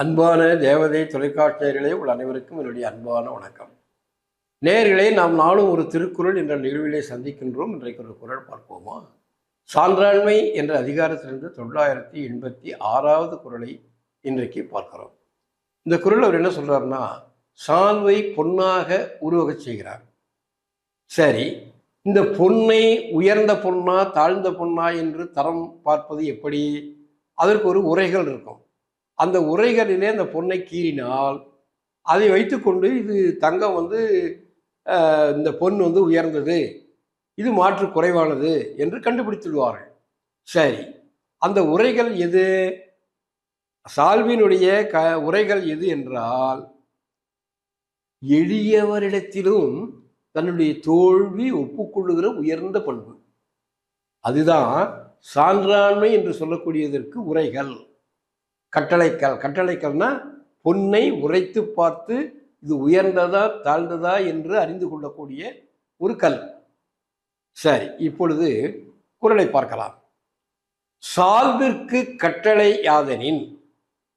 அன்பான தேவதை தொலைக்காட்சியர்களே உள்ள அனைவருக்கும் என்னுடைய அன்பான வணக்கம். நேர்களே நாம் நாளும் ஒரு திருக்குறள் என்ற நிகழ்விலே சந்திக்கின்றோம். இன்றைக்கு ஒரு குறள் பார்ப்போமா? சான்றாண்மை என்ற அதிகாரத்திலிருந்து தொள்ளாயிரத்தி எண்பத்தி ஆறாவது குறளை இன்றைக்கு பார்க்கிறோம். இந்த குறள் அவர் என்ன சொல்கிறாருன்னா சால்வை பொன்னாக உருவகச் செய்கிறார். சரி இந்த பொன்னை உயர்ந்த பொன்னா தாழ்ந்த பொன்னா என்று தரம் பார்ப்பது எப்படி? அதற்கு ஒரு உரைகள் இருக்கும். அந்த உரைகளிலே அந்த பொண்ணை கீறினால் அதை வைத்துக்கொண்டு இது தங்கம் வந்து இந்த பொன் வந்து உயர்ந்தது இது மாற்று குறைவானது என்று கண்டுபிடித்துடுவார்கள் சரி அந்த உரைகள் எது? சால்வினுடைய க உரைகள் எது என்றால் எளியவரிடத்திலும் தன்னுடைய தோல்வி ஒப்புக்கொள்ளுகிற உயர்ந்த பண்பு. அதுதான் சான்றாண்மை என்று சொல்லக்கூடியதற்கு உரைகள். கட்டளைக்கல். கட்டளைக்கல்னா பொன்னை உரைத்து பார்த்து இது உயர்ந்ததா தாழ்ந்ததா என்று அறிந்து கொள்ளக்கூடிய ஒரு கல். சரி இப்பொழுது குறளை பார்க்கலாம். சால்விற்கு கட்டளை யாதனின்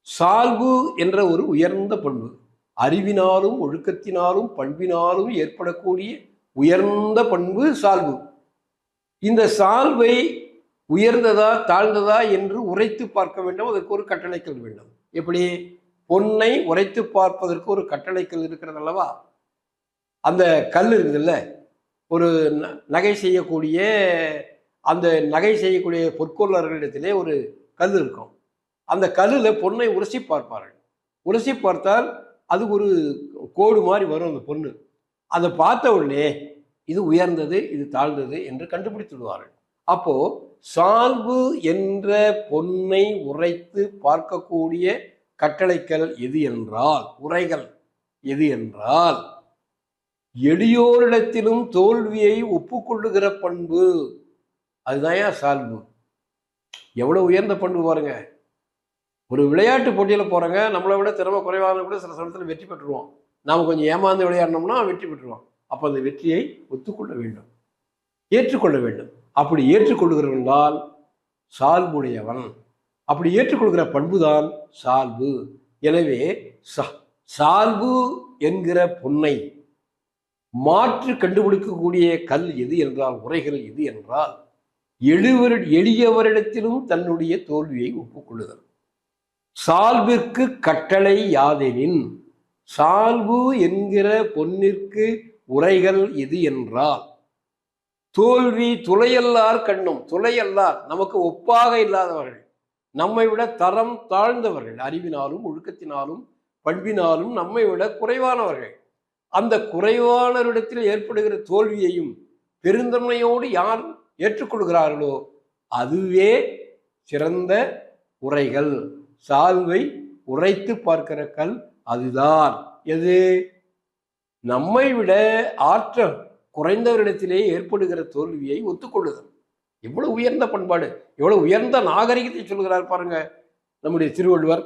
சால்பு என்ற ஒரு உயர்ந்த பண்பு அறிவினாலும் ஒழுக்கத்தினாலும் பண்பினாலும் ஏற்படக்கூடிய உயர்ந்த பண்பு சால்பு இந்த சால்வை உயர்ந்ததா தாழ்ந்ததா என்று உரைத்து பார்க்க வேண்டும். அதற்கு ஒரு கட்டளைக்கல் வேண்டும். எப்படி? பொன்னை உரைத்து பார்ப்பதற்கு ஒரு கட்டளைக்கல் இருக்கிறது அல்லவா? அந்த கல் இருக்குதுல்ல? ஒரு ந- நகை செய்யக்கூடிய அந்த நகை செய்யக்கூடிய பொற்கொள்ளர்களிடத்திலே ஒரு கல் இருக்கும். அந்த கல்லில் பொன்னை உரசி பார்ப்பார்கள். உரசி பார்த்தால் அது ஒரு கோடு மாதிரி வரும் அந்த பொண்ணு. அதை பார்த்த உடனே இது உயர்ந்தது இது தாழ்ந்தது என்று கண்டுபிடித்து விடுவார்கள். அப்போது சால்பு என்ற பொன்னை உரைத்து பார்க்கக்கூடிய கட்டளைக்கல் எது என்றால் உரைகள் எது என்றால் எளியோரிடத்திலும் தோல்வியை ஒப்புக்கொள்ளுகிற பண்பு அதுதான் சால்வு. சால்பு எவ்வளவு உயர்ந்த பண்பு பாருங்க. ஒரு விளையாட்டு போட்டியில் போறங்க நம்மளை விட திறமை குறைவான கூட சில சமயத்தில் வெற்றி பெற்றுருவோம் நாம் கொஞ்சம் ஏமாந்து விளையாடினோம்னா வெற்றி பெற்றுருவோம் அப்போ அந்த வெற்றியை ஒத்துக்கொள்ள வேண்டும். ஏற்றுக்கொள்ள வேண்டும். அப்படி ஏற்றுக்கொள்கிறவன்தான் சால்புடையவன். அப்படி ஏற்றுக்கொள்கிற பண்புதான் சால்பு. எனவே சால்பு என்கிற பொன்னை மாற்று கண்டுபிடிக்கக்கூடிய கல் எது என்றால் உரைகள் எது என்றால் எழுவர் எளியவரிடத்திலும் தன்னுடைய தோல்வியை ஒப்புக்கொள்ளுதல். சால்பிற்கு கட்டளை யாதெனின் சால்பு என்கிற பொன்னிற்கு உரைகள் எது என்றால் தோல்வி துளையல்லார் கண்ணும். துளையல்லார் நமக்கு ஒப்பாக இல்லாதவர்கள். நம்மை விட தரம் தாழ்ந்தவர்கள். அறிவினாலும் ஒழுக்கத்தினாலும் பண்பினாலும் நம்மை விட குறைவானவர்கள். அந்த குறைவானவரிடத்தில் ஏற்படுகிற தோல்வியையும் பெருந்தன்மையோடு யார் ஏற்றுக்கொள்கிறார்களோ அதுவே சிறந்த உரைகள். சால்வை உரைத்து பார்க்கிற கல் அதுதான். எது? நம்மை விட ஆற்றல் குறைந்தவரிடத்திலே ஏற்படுகிற தோல்வியை ஒத்துக்கொள்ளுதல். எவ்வளவு உயர்ந்த பண்பாடு எவ்வளவு உயர்ந்த நாகரிகத்தை சொல்கிறார் பாருங்க நம்முடைய திருவள்ளுவர்.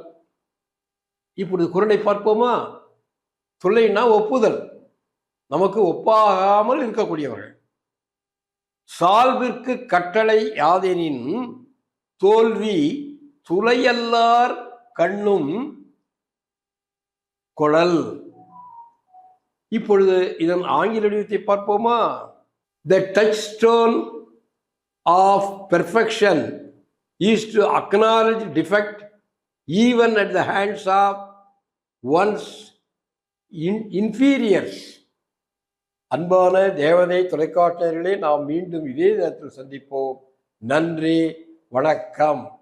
இப்பொழுது குரலை பார்ப்போமா? தொல்லைன்னா ஒப்புதல். நமக்கு ஒப்பாகாமல் இருக்கக்கூடியவர்கள். சால்விற்கு கட்டளை யாதெனின் தோல்வி துளையல்லார் கண்ணும் குழல் இப்பொழுது இதன் ஆங்கில வடிவத்தை பார்ப்போமா? The touchstone of perfection is to acknowledge defect even at the hands of ones in inferiors அன்பான தேவதை தொலைக்காட்சியர்களே நாம் மீண்டும் இதே நேரத்தில் சந்திப்போம். நன்றி வணக்கம்.